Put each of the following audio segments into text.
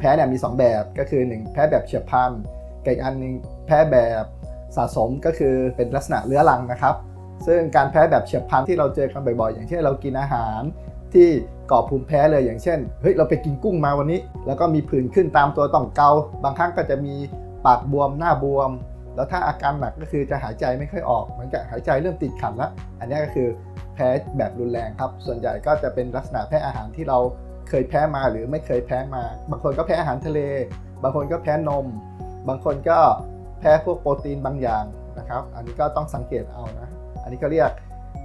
แพ้เนี่ยมี 2 แบบก็คือ 1 แพ้แบบเฉียบพลันกับอีกอันหนึงแพ้แบบสะสมก็คือเป็นลักษณะเรื้อรังนะครับ ซึ่งการแพ้แบบเฉียบพลันที่เราเจอกันบ่อยๆ อย่างเช่นเรากินอาหาร ที่ก่อภูมิแพ้เลยอย่างเช่นเฮ้ยเราไปกินกุ้งมาวันนี้ แล้วก็มีผื่นขึ้นตามตัวต้องเกา บางครั้งก็จะมีปากบวมหน้าบวม แล้วถ้าอาการหนักก็คือจะหายใจไม่ค่อยออกเหมือนกับหายใจเริ่มติดขัดแล้ว อันนี้ก็คือแพ้แบบรุนแรงครับ ส่วนใหญ่ก็จะเป็นลักษณะแพ้อาหารที่เรา เคยแพ้มาหรือไม่เคยแพ้มา บางคนก็แพ้อาหารทะเล บางคนก็แพ้นม บางคนก็แพ้พวกโปรตีนบางอย่างนะครับ อันนี้ก็ต้องสังเกตเอานะ อันนี้ก็เรียก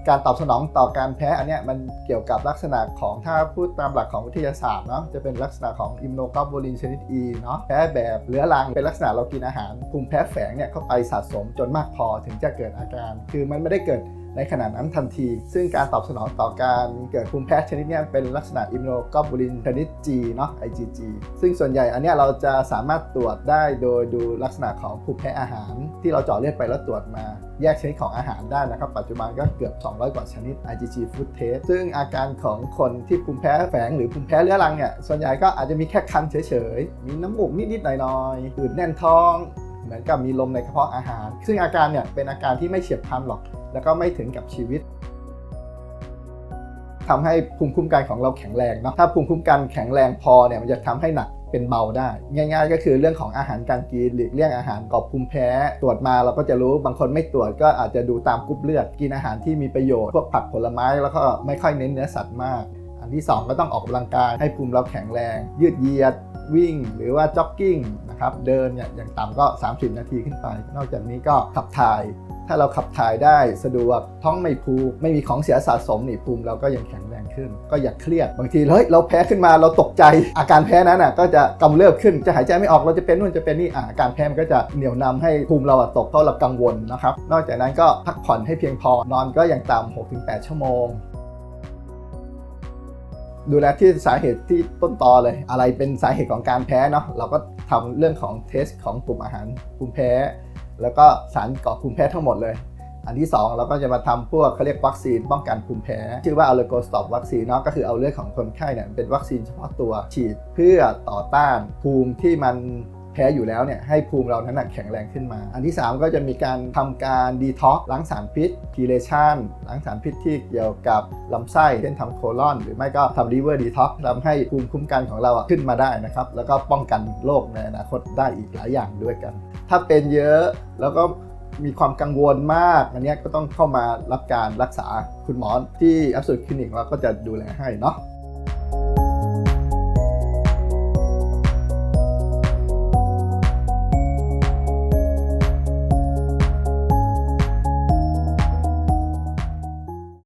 การตอบสนองต่อการแพ้อันเนี้ยมันเกี่ยวกับลักษณะของถ้าพูดตามหลักของวิทยาศาสตร์เนาะจะเป็นลักษณะของอิมโนกลบูลินชนิด E เนาะแพ้แบบเรื้อรังเป็นลักษณะเรากินอาหารภูมิแพ้แฝงเนี่ยเข้าไปสะสมจนมากพอถึงจะเกิดอาการ คือมันไม่ได้เกิดในขณะนั้นทันที ซึ่งการตอบสนองต่อการเกิดภูมิแพ้ชนิดเนี้ยเป็นลักษณะอิมโนกลบูลินชนิด G เนาะ IgG ซึ่งส่วนใหญ่อันนี้เราจะสามารถตรวจได้โดยดูลักษณะของภูมิแพ้อาหาร ที่เราเจาะเลือดไปแล้วตรวจมา แยกชนิดของอาหารได้นะครับ ปัจจุบันก็เกือบ200 กว่าชนิด IgG food test ซึ่งอาการของคนที่ภูมิแพ้แฝงหรือภูมิแพ้เรื้อรังเนี่ย ส่วนใหญ่ก็อาจจะมีแค่คันเฉยๆ มีน้ำมูกนิดๆหน่อยๆอืดแน่นท้อง เหมือนกับมีลมในกระเพาะอาหาร ซึ่งอาการเนี่ยเป็นอาการที่ไม่เฉียบพลันหรอก แล้วก็ไม่ถึงกับชีวิตทำให้ภูมิคุ้มกันของเราแข็งแรงเนาะถ้าภูมิคุ้มกันแข็งแรงพอเนี่ยมันจะทำให้หนัก เป็นเบาได้ ง่าย ๆ ก็คือเรื่องของอาหารการกินหลีกเลี่ยงอาหารก่อภูมิแพ้ ตรวจมาเราก็จะรู้บางคนไม่ตรวจก็อาจจะดูตามกรุ๊ปเลือดกินอาหารที่มีประโยชน์พวกผักผลไม้แล้วก็ไม่ค่อยเน้นเนื้อสัตว์มาก อันที่ 2 ก็ต้องออกกำลังกายให้ภูมิเราแข็งแรง ยืดเยียดวิ่งหรือว่าจ็อกกิ้งนะครับเดินเนี่ยอย่างต่ำก็ 30 นาทีขึ้นไป นอกจากนี้ก็ขับถ่าย ถ้าเราขับถ่ายได้สะดวกท้องไม่ผูกไม่มีของเสียสะสมนี่ภูมิเราก็ยังแข็งแรงขึ้น ก็อย่าเครียดบางทีเฮ้ยเราแพ้ขึ้นมาเราตกใจ อาการแพ้นั้นน่ะก็จะกำเริบขึ้นจะหายใจไม่ออกเราจะเป็นนู่นจะเป็นนี่อาการแพ้มันก็จะเหนี่ยวนำให้ภูมิเราตกเพราะเรากังวลนะครับนอกจากนั้นก็พักผ่อนให้เพียงพอนอนก็อย่างต่ำ6-8 ชั่วโมงดูแลที่สาเหตุที่ต้นตอเลย อะไรเป็นสาเหตุของการแพ้เนาะเราก็ทำเรื่องของเทสของกลุ่มอาหารภูมิแพ้ แล้วก็สารก่อภูมิแพ้ทั้งหมดเลย อันที่ 2 เราก็จะมาทำพวกเขาเรียกวัคซีนป้องกันภูมิแพ้ ชื่อว่าอัลโกสตอปวัคซีนเนาะก็คือเอาเลือดของคนไข้เนี่ยเป็นวัคซีนเฉพาะตัวฉีดเพื่อต่อต้านภูมิที่มัน พ้อยู่แล้วเนี่ยให้ภูมิเรานั้นแข็งแรงขึ้นมา อันที่ 3 ก็จะมีการทำการดีท็อกล้างสารพิษทีเลชันล้างสารพิษที่เกี่ยวกับลำไส้เช่นทำโคลอน หรือไม่ก็ทำลิเวอร์ดีท็อกทำให้ภูมิคุ้มกันของเราขึ้นมาได้นะครับ แล้วก็ป้องกันโรคในอนาคตได้อีกหลายอย่างด้วยกัน ถ้าเป็นเยอะแล้วก็มีความกังวลมาก อันนี้ก็ต้องเข้ามารับการรักษาคุณหมอที่อัพสุดคลินิกเราก็จะดูแลให้เนาะ